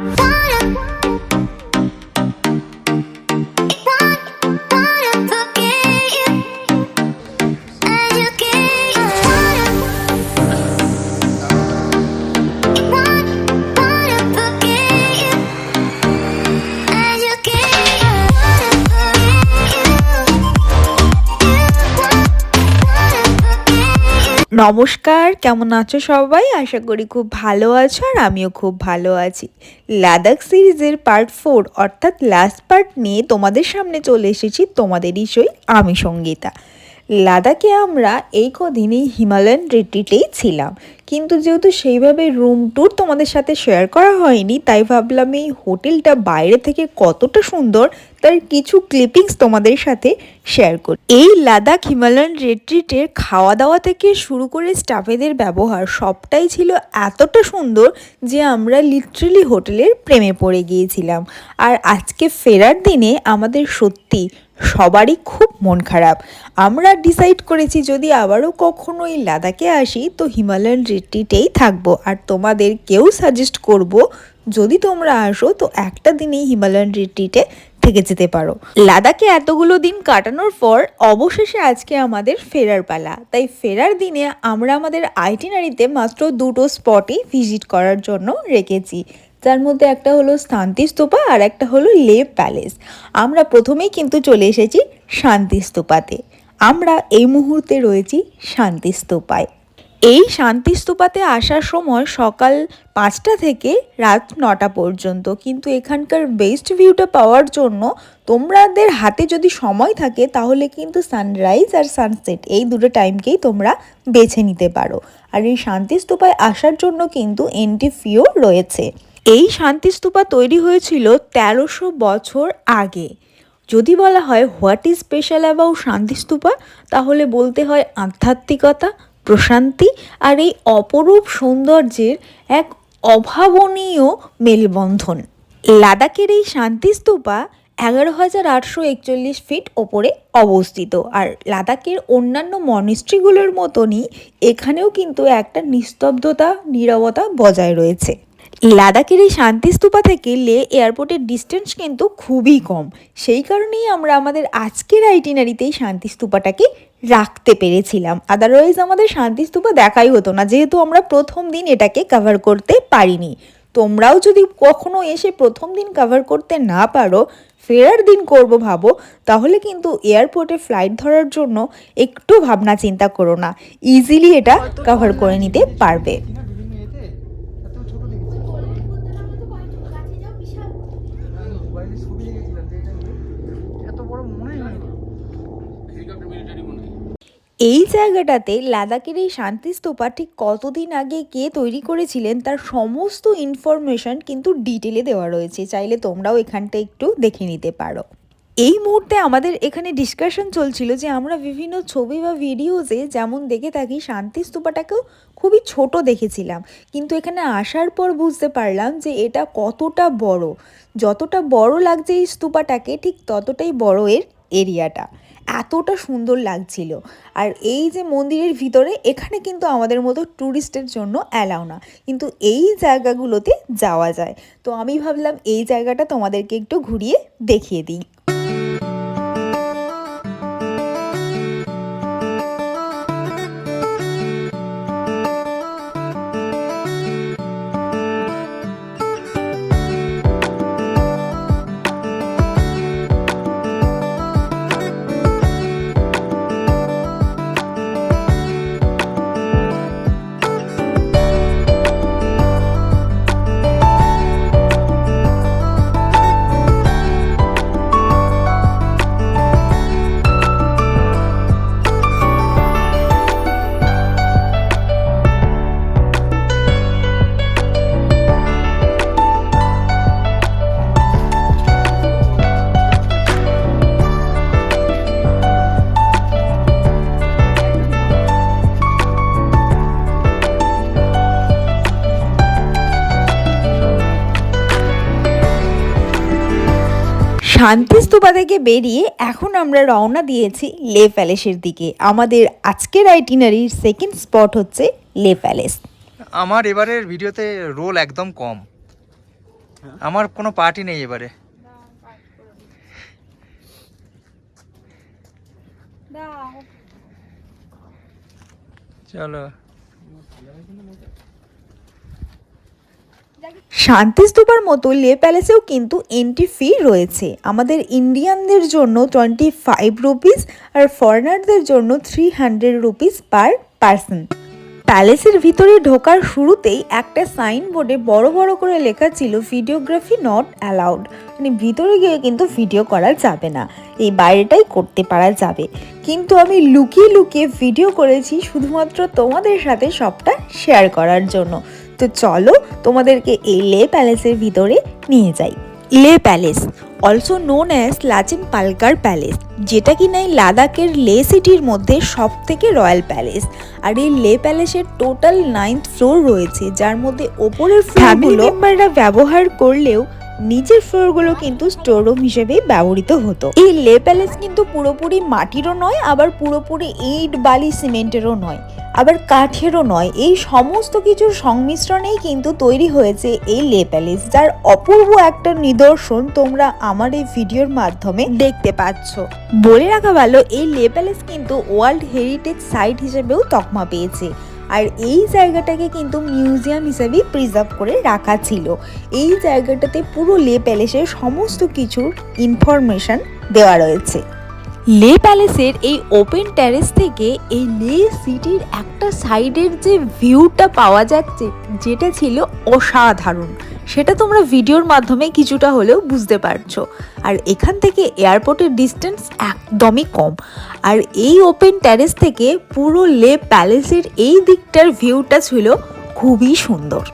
Bye. নমস্কার, কেমন আছো সবাই? আশা করি খুব ভালো আছো আর আমিও খুব ভালো আছি। লাদাখ সিরিজের পার্ট ফোর অর্থাৎ লাস্ট পার্ট নিয়ে তোমাদের সামনে চলে এসেছি, তোমাদেরই সই আমি সঙ্গীতা। লাদাখে আমরা এই কদিনই হিমালয়ান রিট্রিটেই ছিলাম। কিন্তু যেহেতু সেইভাবে রুম ট্যুর তোমাদের সাথে শেয়ার করা হয়নি, তাই ভাবলাম এই হোটেলটা বাইরে থেকে কতটা সুন্দর তার কিছু ক্লিপিংস তোমাদের সাথে শেয়ার করি। এই লাদাখ হিমালয়ান রেট্রিটের খাওয়া দাওয়া থেকে শুরু করে স্টাফেদের ব্যবহার সবটাই ছিল এতটা সুন্দর যে আমরা লিটারেলি হোটেলের প্রেমে পড়ে গিয়েছিলাম। আর আজকে ফেরার দিনে আমাদের সত্যি সবারই খুব মন খারাপ। আমরা ডিসাইড করেছি যদি আবারও কখনো এই লাদাখে আসি, তো হিমালয়ান রিট্রিটেই থাকব। আর তোমাদের কেউ সাজেস্ট করব, যদি তোমরা আসো, তো একটা দিনেই হিমালয়ান রিট্রিটে থেকে যেতে পারো। লাদাখে এতগুলো দিন কাটানোর পর, অবশেষে আজকে আমাদের ফেরার পালা। তাই ফেরার দিনে আমরা আমাদের আইটিনারিতে মাত্র দুটো স্পটই ভিজিট করার জন্য রেখেছি। যার মধ্যে একটা হলো শান্তি স্তূপা আর একটা হলো লে প্যালেস আমরা প্রথমেই কিন্তু চলে এসেছি শান্তি স্তূপাতে আমরা এই মুহূর্তে রয়েছি শান্তি স্তূপায় এই শান্তি স্তূপাতে আসার সময় সকাল পাঁচটা থেকে রাত নটা পর্যন্ত। কিন্তু এখানকার বেস্ট ভিউটা পাওয়ার জন্য তোমাদের হাতে যদি সময় থাকে, তাহলে কিন্তু সানরাইজ আর সানসেট এই দুটো টাইমকেই তোমরা বেছে নিতে পারো। আর এই শান্তি স্তূপায় আসার জন্য কিন্তু এন্ট্রি ফিও রয়েছে। এই শান্তিস্তূপা তৈরি হয়েছিল তেরোশো বছর আগে। যদি বলা হয় what is special about Shanti Stupa? তাহলে বলতে হয় আধ্যাত্মিকতা প্রশান্তি আর এই অপরূপ সৌন্দর্যের এক অভাবনীয় মেলবন্ধন। লাদাখের এই শান্তিস্তূপা এগারো হাজার আটশো একচল্লিশ ফিট ওপরে অবস্থিত আর লাদাখের অন্যান্য মনিস্ট্রিগুলোর মতনই এখানেও কিন্তু একটা নিস্তব্ধতা, নীরবতা বজায় রয়েছে। লাদাখের এই শান্তিস্তূপা থেকে লে এয়ারপোর্টের ডিস্টেন্স কিন্তু খুবই কম। সেই কারণেই আমরা আমাদের আজকের আইটিনারিতেই শান্তিস্তূপাটাকে রাখতে পেরেছিলাম। আদারওয়াইজ আমাদের শান্তি শান্তিস্তূপা দেখাই হতো না। যেহেতু আমরা প্রথম দিন এটাকে কভার করতে পারিনি। তোমরাও যদি কখনো এসে প্রথম দিন কভার করতে না পারো, ফেরার দিন করব ভাবো, তাহলে কিন্তু এয়ারপোর্টে ফ্লাইট ধরার জন্য একটু ভাবনা চিন্তা করো না। ইজিলি এটা কভার করে নিতে পারবে। মোবাইলে ছবি দেখেছিলাম যে এটা নিয়ে এত বড় মনেই হয়নি। এই জায়গাটাতে লাদাখের এই শান্তিস্তূপা ঠিক কতদিন আগে কে তৈরি করেছিলেন তার সমস্ত ইনফরমেশন কিন্তু ডিটেলে দেওয়া রয়েছে। চাইলে তোমরাও এখানটা একটু দেখে নিতে পারো। এই মুহূর্তে আমাদের এখানে ডিসকাশন চলছিল যে আমরা বিভিন্ন ছবি বা ভিডিওতে যেমন দেখে থাকি, শান্তি স্তূপাটাকেও খুবই ছোট দেখেছিলাম। কিন্তু এখানে আসার পর বুঝতে পারলাম যে এটা কতটা বড়। যতটা বড় লাগছে এই স্তূপাটাকে, ঠিক ততটাই বড় এর এরিয়াটা এতটা সুন্দর লাগছিল। আর এই যে মন্দিরের ভিতরে, এখানে কিন্তু আমাদের মতো ট্যুরিস্টের জন্য অ্যালাউ না। কিন্তু এই জায়গাগুলোতে যাওয়া যায়। তো আমি ভাবলাম এই জায়গাটা তোমাদেরকে একটু ঘুরিয়ে দেখিয়ে দিই। শান্তিস্তূপা থেকে বেরিয়ে এখন আমরা রওনা দিয়েছি লে প্যালেসের দিকে। আমাদের আজকের আইটিনারির সেকেন্ড স্পট হচ্ছে লে প্যালেস। আমার এবারের ভিডিওতে রোল একদম কম। আমার কোনো পার্টি নেই এবারে। চলো। শান্তিস্তূপার মতো লে প্যালেসেও কিন্তু এন্ট্রি ফি রয়েছে। আমাদের ইন্ডিয়ানদের জন্য টোয়েন্টি ফাইভ রুপিস আর ফরেনারদের জন্য three hundred rupees per person প্যালেসের ভিতরে ঢোকার শুরুতেই একটা সাইন বোর্ডে বড় বড় করে লেখা ছিল ভিডিওগ্রাফি নট অ্যালাউড মানে ভিতরে গিয়ে কিন্তু ভিডিও করা যাবে না। এই বাইরেটাই করতে পারা যাবে। কিন্তু আমি লুকিয়ে লুকিয়ে ভিডিও করেছি শুধুমাত্র তোমাদের সাথে সবটা শেয়ার করার জন্য। তো চলো তোমাদেরকে এই লে প্যালেসের ভিতরে নিয়ে যাই। Leh palace also known as Lachen Palkhar palace যেটা কি নাই লাদাখের লে সিটির মধ্যে সব থেকে রয়্যাল প্যালেস। আর এই লে প্যালেসের টোটাল নাইন্থ ফ্লোর রয়েছে যার মধ্যে ওপরের ফ্লোরগুলো মেম্বাররা ব্যবহার করলেও নিচের ফ্লোরগুলো কিন্তু স্টোর রুম হিসেবে ব্যবহৃত হতো। এই লে প্যালেস কিন্তু পুরোপুরি মাটিরও নয়, আবার পুরোপুরি ইট, বালি, সিমেন্টেরও নয়, আবার কাঠেরও নয়। এই সমস্ত কিছুর সংমিশ্রণেই কিন্তু তৈরি হয়েছে এই লে প্যালেস, যার অপূর্ব একটা নিদর্শন তোমরা আমার এই ভিডিওর মাধ্যমে দেখতে পাচ্ছ। বলে রাখা ভালো, এই লে প্যালেস কিন্তু ওয়ার্ল্ড হেরিটেজ সাইট হিসেবেও তকমা পেয়েছে। আর এই জায়গাটাকে কিন্তু মিউজিয়াম হিসেবেই প্রিজার্ভ করে রাখা ছিল। এই জায়গাটাতে পুরো লে প্যালেসের সমস্ত কিছুর ইনফরমেশন দেওয়া রয়েছে। লে প্যালেসের এই ওপেন ট্যারেস থেকে এই লে সিটির একটা সাইডের যে ভিউটা পাওয়া যাচ্ছে, যেটা ছিল অসাধারণ। সেটা তোমরা ভিডিওর মাধ্যমে কিছুটা হলেও বুঝতে পারছ। আর এখান থেকে এয়ারপোর্টের ডিস্টেন্স একদমই কম। আর এই ওপেন ট্যারেস থেকে পুরো লে প্যালেসের এই দিকটার ভিউটা ছিল খুবই সুন্দর।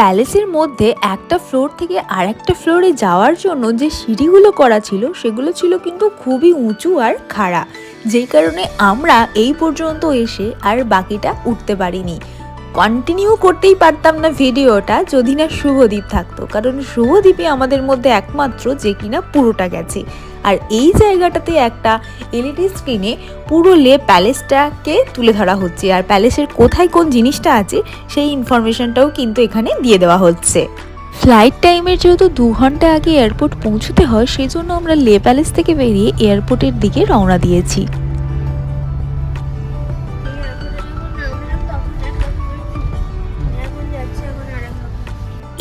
প্যালেসের মধ্যে একটা ফ্লোর থেকে আর একটা ফ্লোরে যাওয়ার জন্য যে সিঁড়িগুলো করা ছিল, সেগুলো ছিল কিন্তু খুবই উঁচু আর খাড়া। যেই কারণে আমরা এই পর্যন্ত এসে আর বাকিটা উঠতে পারিনি। কন্টিনিউ করতেই পারতাম না ভিডিওটা, যদি না শুভদীপ থাকতো। কারণ শুভদীপই আমাদের মধ্যে একমাত্র যে কিনা পুরোটা গেছে। আর এই জায়গাটাতে একটা এলইডি স্ক্রিনে পুরো লে প্যালেসটাকে তুলে ধরা হচ্ছে। আর প্যালেসের কোথায় কোন জিনিসটা আছে, সেই ইনফরমেশনটাও কিন্তু এখানে দিয়ে দেওয়া হচ্ছে। ফ্লাইট টাইমের যেহেতু দু ঘণ্টা আগে এয়ারপোর্ট পৌঁছতে হয় সেই জন্য আমরা লে প্যালেস থেকে বেরিয়ে এয়ারপোর্টের দিকে রওনা দিয়েছি।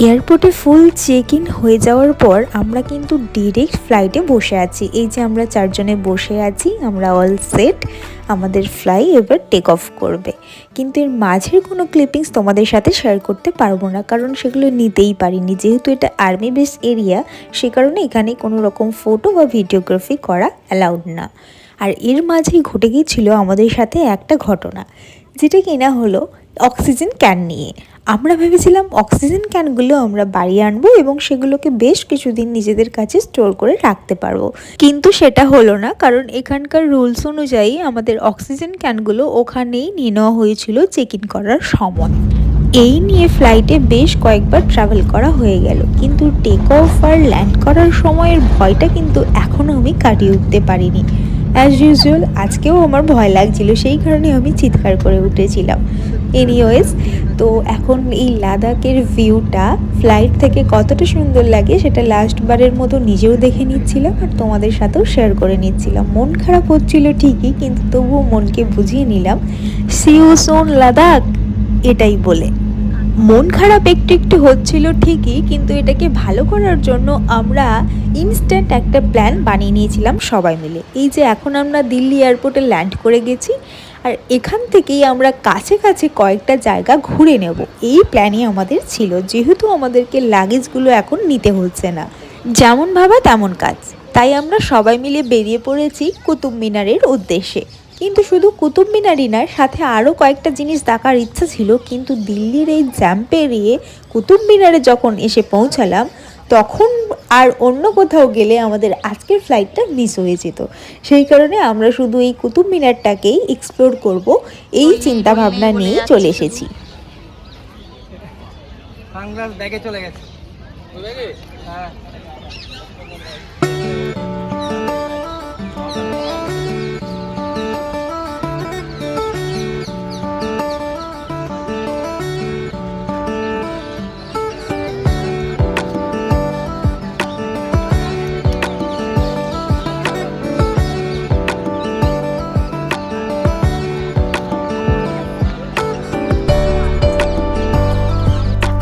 এয়ারপোর্টে ফুল চেক ইন হয়ে যাওয়ার পর আমরা কিন্তু ডিরেক্ট ফ্লাইটে বসে আছি। এই যে আমরা চারজনে বসে আছি, আমরা অল সেট আমাদের ফ্লাই এবার টেক অফ করবে। কিন্তু এর মাঝের কোনো ক্লিপিংস তোমাদের সাথে শেয়ার করতে পারব না, কারণ সেগুলো নিতেই পারিনি। যেহেতু এটা আর্মি বেস এরিয়া সে কারণে এখানে কোনো রকম ফটো বা ভিডিওগ্রাফি করা অ্যালাউড না। আর এর মাঝেই ঘটে গিয়েছিল আমাদের সাথে একটা ঘটনা, যেটা কিনা হলো অক্সিজেন ক্যান নিয়ে। আমরা ভেবেছিলাম অক্সিজেন ক্যানগুলো আমরা বাড়ি আনব এবং সেগুলোকে বেশ কিছুদিন নিজেদের কাছে স্টোর করে রাখতে পারব। কিন্তু সেটা হলো না, কারণ এখানকার রুলস অনুযায়ী আমাদের অক্সিজেন ক্যানগুলো ওখানেই নিয়ে নেওয়া হয়েছিল চেক ইন করার সময়। এই নিয়ে ফ্লাইটে বেশ কয়েকবার ট্রাভেল করা হয়ে গেল, কিন্তু টেক অফ আর ল্যান্ড করার সময়ের ভয়টা কিন্তু এখনও আমি কাটিয়ে উঠতে পারিনি। অ্যাজ ইউজুয়াল আজকেও আমার ভয় লাগছিল, সেই কারণে আমি চিৎকার করে উঠেছিলাম। এনিওয়েজ তো এখন এই লাদাখের ভিউটা ফ্লাইট থেকে কতটা সুন্দর লাগে সেটা লাস্ট বারের মতো নিজেও দেখে নিচ্ছিলাম আর তোমাদের সাথেও শেয়ার করে নিচ্ছিলাম। মন খারাপ হচ্ছিল ঠিকই, কিন্তু তবুও মনকে বুঝিয়ে নিলাম সিউ সোন লাদাখ, এটাই বলে। মন খারাপ একটু একটু হচ্ছিল ঠিকই, কিন্তু এটাকে ভালো করার জন্য আমরা ইনস্ট্যান্ট একটা প্ল্যান বানিয়ে নিয়েছিলাম সবাই মিলে। এই যে এখন আমরা দিল্লি এয়ারপোর্টে ল্যান্ড করে গেছি আর এখান থেকেই আমরা কাছে কাছে কয়েকটা জায়গা ঘুরে নেব। এই প্ল্যানই আমাদের ছিল, যেহেতু আমাদেরকে লাগেজগুলো এখন নিতে হচ্ছে না। যেমন ভাবা তেমন কাজ। তাই আমরা সবাই মিলে বেরিয়ে পড়েছি কুতুব মিনারের উদ্দেশ্যে। কিন্তু শুধু কুতুব মিনারই না, সাথে আরও কয়েকটা জিনিস দেখার ইচ্ছা ছিল, কিন্তু দিল্লির এই জ্যাম পেরিয়ে কুতুব মিনারে যখন এসে পৌঁছালাম তখন আর অন্য কোথাও গেলে আমাদের আজকের ফ্লাইটটা মিস হয়ে যেত। সেই কারণে আমরা শুধু এই কুতুব মিনারটাকেই এক্সপ্লোর করব এই চিন্তা ভাবনা নিয়ে চলে এসেছি। সানগ্লাস ব্যাগে চলে গেছে। হ্যাঁ।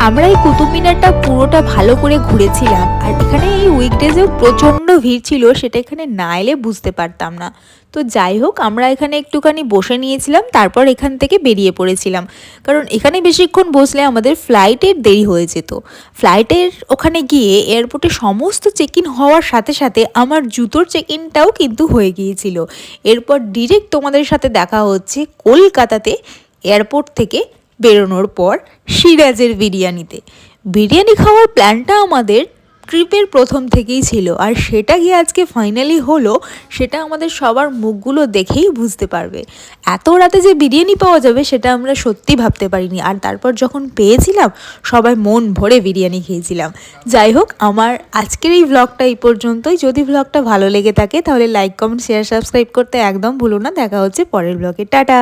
আমরা এই কুতুব মিনারটা পুরোটা ভালো করে ঘুরেছিলাম। আর এখানে এই উইকডেজেও প্রচণ্ড ভিড় ছিল, সেটা এখানে না এলে বুঝতে পারতাম না। তো যাই হোক, আমরা এখানে একটুখানি বসে নিয়েছিলাম, তারপর এখান থেকে বেরিয়ে পড়েছিলাম। কারণ এখানে বেশিক্ষণ বসলে আমাদের ফ্লাইটের দেরি হয়ে যেত। ফ্লাইটের ওখানে গিয়ে এয়ারপোর্টে সমস্ত চেক ইন হওয়ার সাথে সাথে আমার জুতোর চেক ইনটাও কিন্তু হয়ে গিয়েছিল। এরপর ডিরেক্ট তোমাদের সাথে দেখা হচ্ছে কলকাতাতে এয়ারপোর্ট থেকে বেরোনোর পর সিরাজের বিরিয়ানিতে। বিরিয়ানি খাওয়ার প্ল্যানটা আমাদের ট্রিপের প্রথম থেকেই ছিল আর সেটা গিয়ে আজকে ফাইনালি হলো, সেটা আমাদের সবার মুখগুলো দেখেই বুঝতে পারবে। এত রাতে যে বিরিয়ানি পাওয়া যাবে সেটা আমরা সত্যি ভাবতে পারিনি আর তারপর যখন পেয়েছিলাম, সবাই মন ভরে বিরিয়ানি খেয়েছিলাম। যাই হোক, আমার আজকের এই ব্লগটা এই পর্যন্তই। যদি ব্লগটা ভালো লেগে থাকে তাহলে লাইক কমেন্ট শেয়ার সাবস্ক্রাইব করতে একদম ভুলো না। দেখা হচ্ছে পরের ব্লগে টাটা!